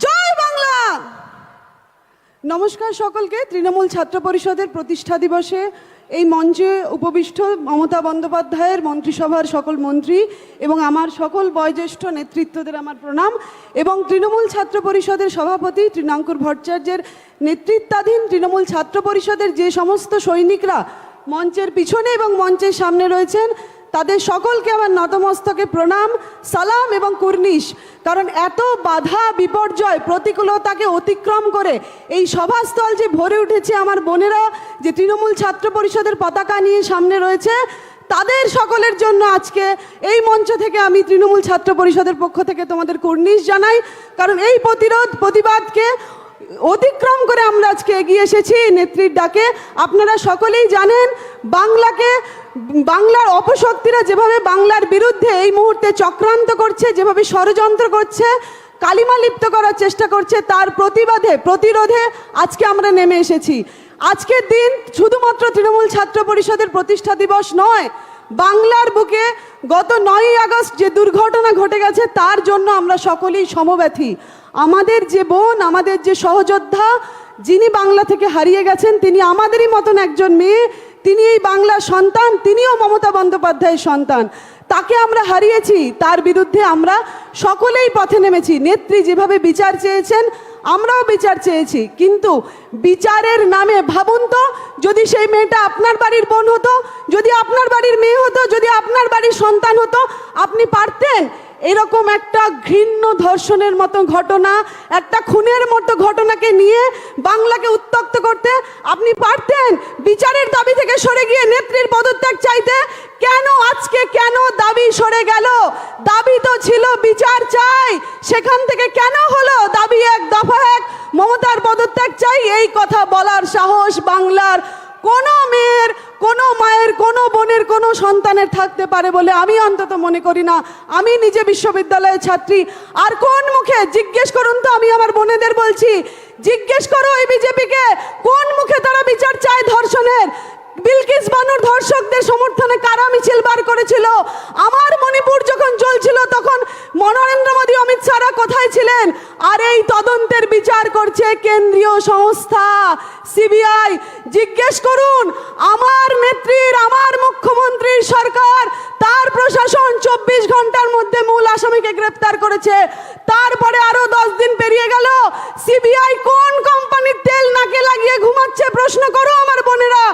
জয় বাংলা! নমস্কার সকলকে। তৃণমূল ছাত্র পরিষদের প্রতিষ্ঠা দিবসে এই মঞ্চে উপবিষ্ট মমতা বন্দ্যোপাধ্যায়ের মন্ত্রিসভার সকল মন্ত্রী এবং আমার সকল বয়োজ্যেষ্ঠ নেতৃত্বদের আমার প্রণাম এবং তৃণমূল ছাত্র পরিষদের সভাপতি তৃণাঙ্কুর ভট্টাচার্যের নেতৃত্বাধীন তৃণমূল ছাত্র পরিষদের যে সমস্ত সৈনিকরা মঞ্চের পিছনে এবং মঞ্চের সামনে রয়েছেন তাদের সকলকে আমার নতমস্তকে প্রণাম, সালাম এবং কুর্নিশ। কারণ এত বাধা, বিপর্যয়, প্রতিকূলতাকে অতিক্রম করে এই সভাস্থল যে ভরে উঠেছে আমার বোনেরা, যে তৃণমূল ছাত্র পরিষদের পতাকা নিয়ে সামনে রয়েছে, তাদের সকলের জন্য আজকে এই মঞ্চ থেকে আমি তৃণমূল ছাত্র পরিষদের পক্ষ থেকে তোমাদের কুর্নিশ জানাই। কারণ এই প্রতিরোধ, প্রতিবাদকে অতিক্রম করে আমরা আজকে এগিয়ে এসেছি নেত্রীর ডাকে। আপনারা সকলেই জানেন, বাংলাকে, বাংলার অপশক্তিরা যেভাবে বাংলার বিরুদ্ধে এই মুহূর্তে চক্রান্ত করছে, যেভাবে ষড়যন্ত্র করছে, কালিমা লিপ্ত করার চেষ্টা করছে, তার প্রতিবাদে, প্রতিরোধে আজকে আমরা নেমে এসেছি। আজকের দিন শুধুমাত্র তৃণমূল ছাত্র পরিষদের প্রতিষ্ঠা দিবস নয়, বাংলার বুকে গত নয়ই আগস্ট যে দুর্ঘটনা ঘটে গেছে, তার জন্য আমরা সকলেই সমব্যথী। আমাদের যে বোন, আমাদের যে সহযোদ্ধা, যিনি বাংলা থেকে হারিয়ে গেছেন, তিনি আমাদেরই মতন একজন মেয়ে, তিনি এই বাংলার সন্তান, তিনিও মমতা বন্দ্যোপাধ্যায়ের সন্তান। তাকে আমরা হারিয়েছি, তার বিরুদ্ধে আমরা সকলেই পথে নেমেছি। নেত্রী যেভাবে বিচার চেয়েছেন, আমরাও বিচার চেয়েছি। কিন্তু বিচারের নামে ভাবুন তো, যদি সেই মেয়েটা আপনার বাড়ির বোন হতো, যদি আপনার বাড়ির মেয়ে হতো, যদি আপনার বাড়ির সন্তান হতো, আপনি পারতেন? এরকম একটা ঘৃণ্য ধর্ষণের মতো ঘটনা, একটা খুনের মতো ঘটনাকে নিয়ে বাংলাকে উত্তক্ত করতে আপনি পারতেন? বিচারের দাবি থেকে সরে গিয়ে নেত্রীর পদত্যাগ চাইতে কেন আজকে কেন দাবি সরে গেল? দাবি তো ছিল, বিচার চাই। সেখান থেকে কেন হলো? দাবি এক দফা এক। মমতার পদত্যাগ চাই, এই কথা বলার সাহস বাংলার কোনো মেয়ের, কোনো মায়ের, কোনো বোনের, কোনো সন্তানের থাকতে পারে বলে আমি অন্তত মনে করি না। আমি নিজে বিশ্ববিদ্যালয়ের ছাত্রী। আর কোন মুখে? জিজ্ঞেস করুন তো, আমি আমার বোনেদের বলছি। জিজ্ঞেস করো ওই বিজেপিকে, কোন মুখে তারা বিচার চায় ধর্ষণের? বিলকিস বানর ধর্ষকদের সমর্থনে কারা মিছিল বার করেছিল? আমার মণিপুর যখন চলছিল তখন নরেন্দ্র মোদী, অমিত শাহরা কোথায় ছিলেন? আর এই তদন্তের বিচার করছে কেন্দ্রীয় সংস্থা, সিবিআই। জিজ্ঞেস করুন, আমার নেত্রীর, আমার মুখ্যমন্ত্রীর সরকার, তার প্রশাসন চব্বিশ ঘণ্টার মধ্যে মূল আসামিকে গ্রেপ্তার করেছে। তারপরে আরও দশ দিন পেরিয়ে গেল। সিবিআই কোন কোম্পানির তেল নাকে লাগিয়ে ঘুমাচ্ছে? প্রশ্ন করো আমার বোনেরা।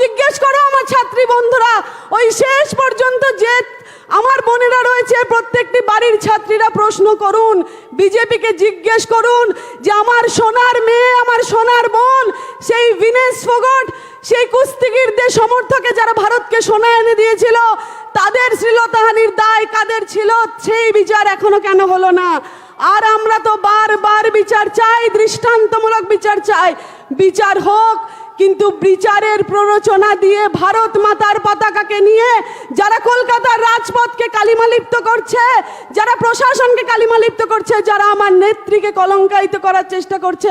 জিজ্ঞেস করো আমার ছাত্রী বন্ধুরা, ওই শেষ পর্যন্ত যে আমার বোনেরা রয়েছে, প্রত্যেকটি বাড়ির ছাত্রীরা প্রশ্ন করুন, বিজেপিকে জিজ্ঞেস করুন যে আমার সোনার মেয়ে, আমার সোনার বোন, সেই বিনেশ ফোগট, সেই কুস্তিগিরদের সমর্থকে যারা ভারতকে সোনা এনে দিয়েছিল, তাদের শ্লীলতাহানির দায় কাদের ছিল? সেই বিচার এখনও কেন হলো না? আর আমরা তো বারবার বিচার চাই, দৃষ্টান্তমূলক বিচার চাই। বিচার হোক কিন্তু বিচারের প্ররোচনা দিয়ে ভারত মাতার পতাকাকে নিয়ে যারা কলকাতার রাজপথকে কালিমালিপ্ত করছে, যারা প্রশাসনকে কালিমালিপ্ত করছে, যারা আমার নেত্রীকে কলঙ্কায়িত করার চেষ্টা করছে,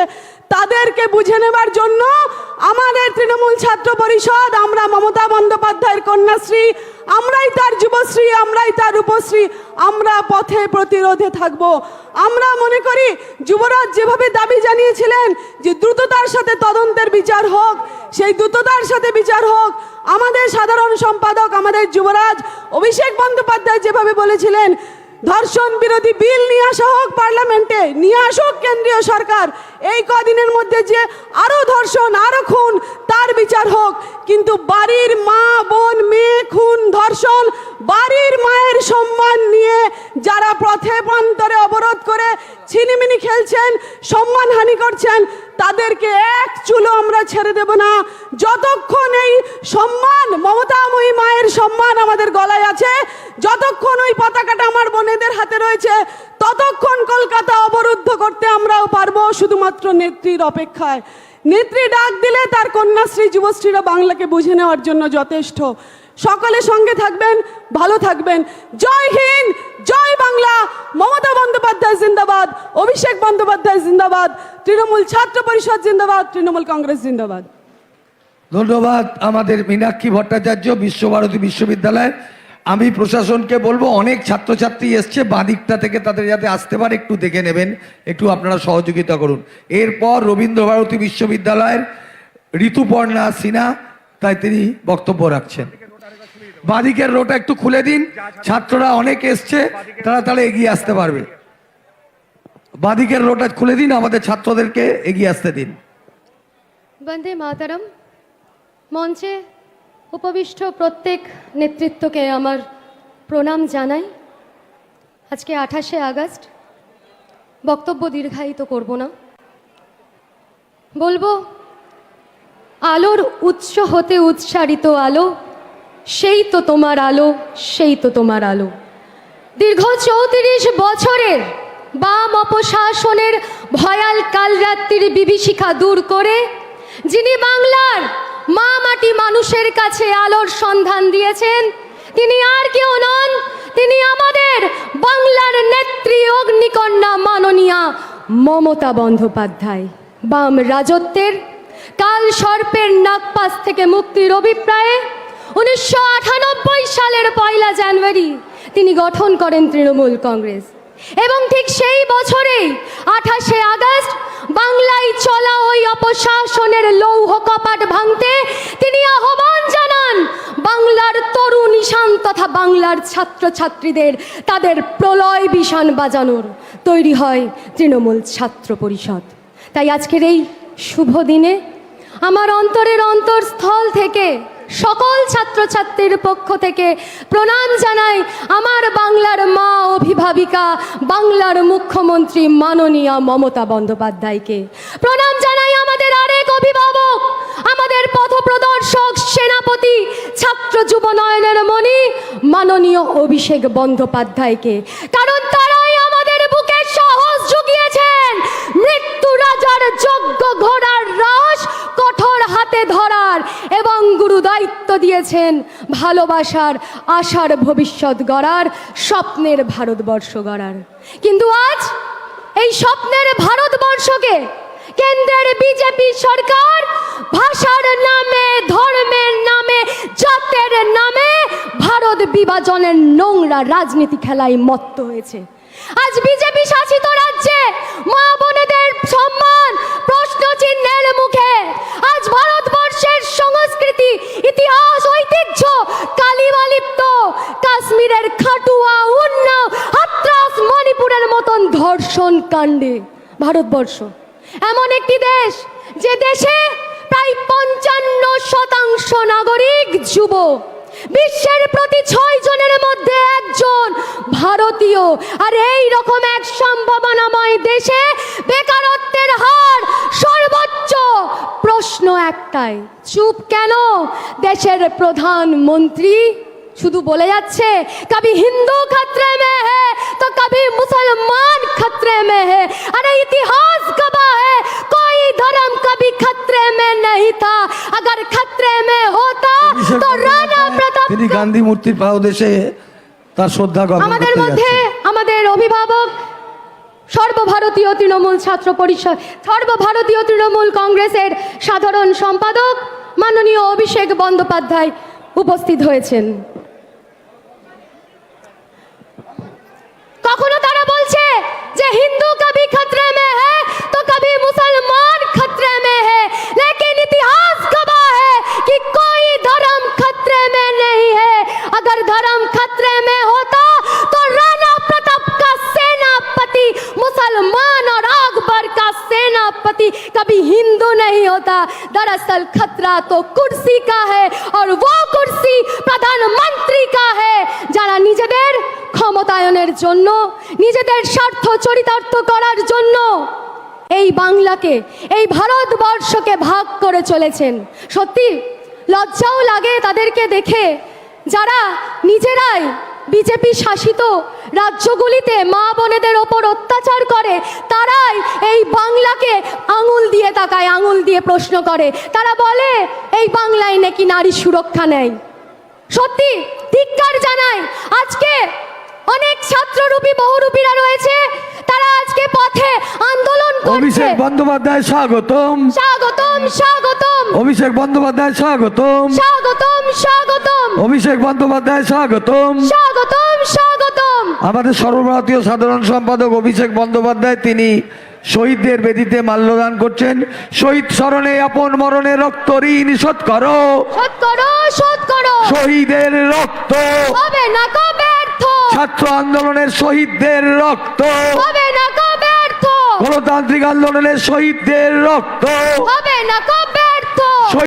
তাদেরকে বুঝে নেবার জন্য আমাদের তৃণমূল ছাত্র পরিষদ, আমরা মমতা বন্দ্যোপাধ্যায়ের কন্যাশ্রী আমরাই তার যুবশ্রী, আমরাই তার রূপশ্রী, আমরা পথে প্রতিরোধে থাকব। আমরা মনে করি যুবরাজ যেভাবে দাবি জানিয়েছিলেন যে দ্রুততার সাথে তদন্তের বিচার হোক, সেই দ্রুততার সাথে বিচার হোক, আমাদের সাধারণ সম্পাদক, আমাদের যুবরাজ অভিষেক বন্দ্যোপাধ্যায় যেভাবে বলেছিলেন ধর্ষণ বিরোধী বিল নিয়ে আসা হোক পার্লামেন্টে, নিয়ে আসুক কেন্দ্রীয় সরকার, এই কদিনের মধ্যে যে আরও ধর্ষণ, আরও খুন, তার বিচার হোক। কিন্তু বাড়ির মা, বোন, মেয়ে, খুন, ধর্ষণ, বাড়ির মায়ের সম্মান নিয়ে যারা পথে প্রান্তরে অবরোধ করে ছিনিমিনি খেলছেন সম্মান হানি করছেন, তাদেরকে এক চুলো আমরা ছেড়ে দেব না। যতক্ষণ এই সম্মান, মমতাময়ী মায়ের সম্মান আমাদের গলায় আছে, যতক্ষণ ওই পতাকাটা আমার বোনেদের হাতে রয়েছে, ততক্ষণ কলকাতা অবরুদ্ধ করতে আমরাও পারব শুধুমাত্র নেত্রীর অপেক্ষায়। নেত্রী ডাক দিলে তার কন্যাশ্রী, যুবশ্রীরা বাংলাকে বুঝে নেওয়ার জন্য যথেষ্ট। সকলে সঙ্গে থাকবেন, ভালো থাকবেন। জয় হিন্দ, জয় বাংলা। মমতা বন্দ্যোপাধ্যায় জিন্দাবাদ, অভিষেক বন্দ্যোপাধ্যায় জিন্দাবাদ, তৃণমূল ছাত্র পরিষদ জিন্দাবাদ, তৃণমূল কংগ্রেস জিন্দাবাদ। ধন্যবাদ আমাদের মীনাক্ষী ভট্টাচার্য, বিশ্বভারতী বিশ্ববিদ্যালয়। আমি প্রশাসনকে বলব, অনেক ছাত্রছাত্রী এসছে, বাদিকটা থেকে তাদের যাতে আসতে পারে, একটু দেখে নেবেন। একটু আপনারা সহযোগিতা করুন। এরপর রবীন্দ্রভারতী বিশ্ববিদ্যালয়ের ঋতুপর্ণা সিনহা, তাই তিনি বক্তব্য রাখছেন। বাদিকের রোটা একটু খুলে দিন। ছাত্ররা অনেক এসছে, তারা তাহলে এগিয়ে আসতে পারবে। বাদিকের রোটা খুলে দিন, আমাদের ছাত্রদেরকে এগিয়ে আসতে দিন। বন্দে মাতারম। মঞ্চে উপবিষ্ট প্রত্যেক নেতৃত্বকে আমার প্রণাম জানাই। আজকে আঠাশে আগস্ট, বক্তব্য দীর্ঘায়িত করব না। বলব, আলোর উৎস হতে উৎসারিত আলো সেই তো তোমার আলো, সেই তো তোমার আলো। দীর্ঘ চৌত্রিশ বছরের বাম অপশাসনের ভয়াল কালরাত্রির বিভীষিকা দূর করে, যিনি বাংলার মা মাটি মানুষের কাছে আলোর সন্ধান দিয়েছেন, তিনি আর কেউ নন, তিনি আমাদের বাংলার নেত্রী অগ্নিকন্যা মাননীয়া মমতা বন্দ্যোপাধ্যায়। বাম রাজত্বের, কাল সর্পের নাগপাশ থেকে মুক্তির অভিপ্রায়ে উনিশশো আটানব্বই সালের পয়লা জানুয়ারি তিনি গঠন করেন তৃণমূল কংগ্রেস। এবং ঠিক সেই বছরেই আঠাশে আগস্ট বাংলায় চলা ওই অপশাসনের লৌহ কপাট ভাঙতে তিনি আহ্বান জানান, বাংলার তরুণ ঈশান তথা বাংলার ছাত্রছাত্রীদের তাদের প্রলয় বিষান বাজানোর তৈরি হয় তৃণমূল ছাত্র পরিষদ। তাই আজকের এই শুভ দিনে আমার অন্তরের অন্তরস্থল থেকে সকল ছাত্রছাত্রীর পক্ষ থেকে প্রণাম জানাই আমার বাংলার মা অভিভাবিকা, বাংলার মুখ্যমন্ত্রী মাননীয়া মমতা বন্দ্যোপাধ্যায়কে। প্রণাম জানাই আমাদের আরেক অভিভাবক, আমাদের পথপ্রদর্শক, সেনাপতি, ছাত্র যুব নয়নের মণি, মাননীয় অভিষেক বন্দ্যোপাধ্যায়কে। কারণ তারাই আমাদের বুকে সাহস জুগিয়েছেন, মৃত্যু রাজার যজ্ঞ ঘোড়ার রাস হাতে ধরার এবং গুরু দায়িত্ব দিয়েছেন ভালোবাসার, আশার ভবিষ্যৎ গড়ার, স্বপ্নের ভারতবর্ষ গড়ার। কিন্তু আজ এই স্বপ্নের ভারতবর্ষকে কেন্দ্রের বিজেপি সরকার ভাষার নামে, ধর্মের নামে, জাতের নামে, ভারত বিভাজনের নোংরা রাজনীতি খেলায় মত্ত হয়েছে। আজ বিজেপি শাসিত রাজ্যে মা বোনেদের সম্মান, প্রশ্ন চিহ্নের মুখে। আজ ভারতবর্ষের সংস্কৃতি, ইতিহাস, ঐতিহ্য কালিমালিপ্ত। কাশ্মীরের খাটুয়া উন্নাও হাত্রাস, মণিপুরের মতন ধর্ষণ কাণ্ডে ভারতবর্ষ। এমন একটি দেশ, যে দেশে প্রায় পঞ্চান্ন শতাংশ নাগরিক যুব বিশ্বের প্রতি ছয় জনের মধ্যে একজন ভারতীয়। আর এই রকম এক সম্ভাবনাময় দেশে বেকারত্বের হার সর্বোচ্চ। প্রশ্ন একটাই, চুপ কেন? দেশের প্রধানমন্ত্রী শুধু বলে যাচ্ছে, কবি হিন্দু খতরে মে হে, তো কবি মুসলমান খতরে মে হে। আরে ইতিহাস গবা है कोई धर्म कभी खतरे में नहीं था अगर खतरे में होता অভিষেক तो राणा प्रताप তিনি গান্ধী মূর্তির পাদদেশে তার শ্রদ্ধা জ্ঞাপন আমাদের করতে মধ্যে যাচ্ছেন। আমাদের অভিভাবক সর্বভারতীয় তৃণমূল ছাত্র পরিষদ সর্বভারতীয় তৃণমূল কংগ্রেসের সাধারণ সম্পাদক মাননীয় অভিষেক বন্দ্যোপাধ্যায় উপস্থিত হয়েছেন কখনো তারা हिंदू नहीं होता दरअसल खतरा तो कुर्सी का है और वो कुर्सी प्रधानमंत्री का है যারা নিজেদের ক্ষমতায়নের জন্য নিজেদের স্বার্থ চরিতার্থ করার জন্য এই বাংলাকে এই ভারতবর্ষকে ভাগ করে চলেছেন সত্যি লজ্জাও লাগে তাদেরকে দেখে যারা নিজেরাই বিজেপি শাসিত রাজ্যগুলিতে মা বোনেদের ওপর অত্যাচার করে তারাই এই বাংলাকে আঙুল দিয়ে তাকায় আঙুল দিয়ে প্রশ্ন করে। তারা বলে এই বাংলায় নাকি নারী সুরক্ষা নেই? সত্যি ধিক্কার জানাই আজকে অনেক ছাত্ররূপী বহুরূপীরা রয়েছে তারা আজকে পথে আন্দোলন করছে। অভিষেক বন্দ্যোপাধ্যায় স্বাগতম। স্বাগতম স্বাগতম। অভিষেক বন্দ্যোপাধ্যায় স্বাগতম। স্বাগতম স্বাগতম। অভিষেক বন্দ্যোপাধ্যায় স্বাগতম স্বাগতম। স্বাগতম। আমাদের সর্বভারতীয় সাধারণ সম্পাদক অভিষেক বন্দ্যোপাধ্যায় তিনি শহীদদের বেদিতে মাল্যদান করছেন। শহীদ স্মরণে আপন মরণে রক্ত ঋণ শোধ করো। শহীদের রক্ত। ছাত্র আন্দোলনের শহীদদের রক্ত। গণতান্ত্রিক আন্দোলনের শহীদদের রক্ত। হবে না